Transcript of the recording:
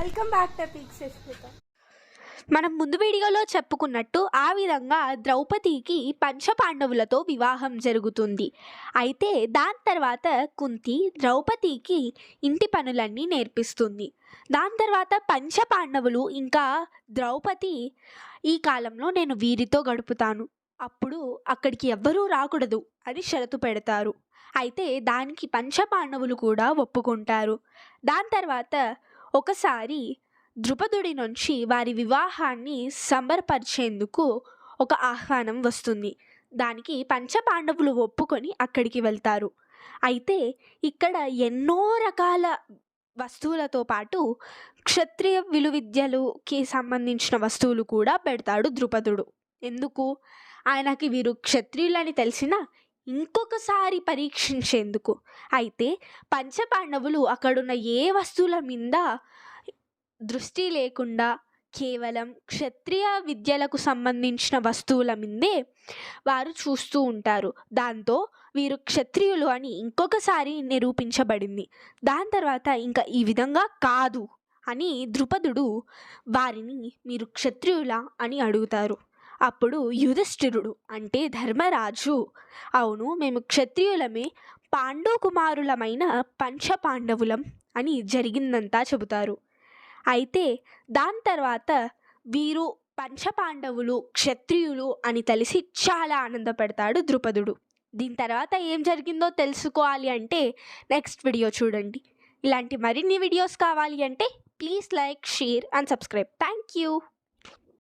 Welcome back to peak మనం ముందు వీడియోలో చెప్పుకున్నట్టు ఆ విధంగా ద్రౌపదికి పంచపాండవులతో వివాహం జరుగుతుంది. అయితే దాని తర్వాత కుంతి ద్రౌపదికి ఇంటి పనులన్నీ నేర్పిస్తుంది. దాని తర్వాత పంచపాండవులు ఇంకా ద్రౌపది ఈ కాలంలో నేను వీరితో గడుపుతాను. అప్పుడు అక్కడికి ఎవ్వరూ రాకూడదు అని షరతు పెడతారు. అయితే దానికి పంచపాండవులు కూడా ఒప్పుకుంటారు. దాని తర్వాత ఒకసారి ద్రుపదుడి నుంచి వారి వివాహాన్ని సంబరపరిచేందుకు ఒక ఆహ్వానం వస్తుంది. దానికి పంచపాండవులు ఒప్పుకొని అక్కడికి వెళ్తారు. అయితే ఇక్కడ ఎన్నో రకాల వస్తువులతో పాటు క్షత్రియ విలువిద్యలుకి సంబంధించిన వస్తువులు కూడా పెడతాడు ద్రుపదుడు. ఎందుకు? ఆయనకి వీరు క్షత్రియులని తెలిసిన ఇంకొకసారి పరీక్షించేందుకు. అయితే పంచపాండవులు అక్కడున్న ఏ వస్తువుల మీద దృష్టి లేకుండా కేవలం క్షత్రియ విద్యలకు సంబంధించిన వస్తువుల మీదే వారు చూస్తూ ఉంటారు. దాంతో వీరు క్షత్రియులు అని ఇంకొకసారి నిరూపించబడింది. దాని తర్వాత ఇంకా ఈ విధంగా కాదు అని ద్రుపదుడు వారిని మీరు క్షత్రియుల అని అడుగుతారు. అప్పుడు యుధిష్ఠిరుడు అంటే ధర్మరాజు. అవును మేము క్షత్రియులమే పాండవకుమారులమైన పంచపాండవులం అని జరిగిందంతా చెబుతారు. అయితే దాని తర్వాత వీరు పంచపాండవులు క్షత్రియులు అని తెలిసి చాలా ఆనందపడతాడు ద్రుపదుడు. దీని తర్వాత ఏం జరిగిందో తెలుసుకోవాలి అంటే నెక్స్ట్ వీడియో చూడండి. ఇలాంటి మరిన్ని వీడియోస్ కావాలి అంటే please like share and subscribe. Thank you.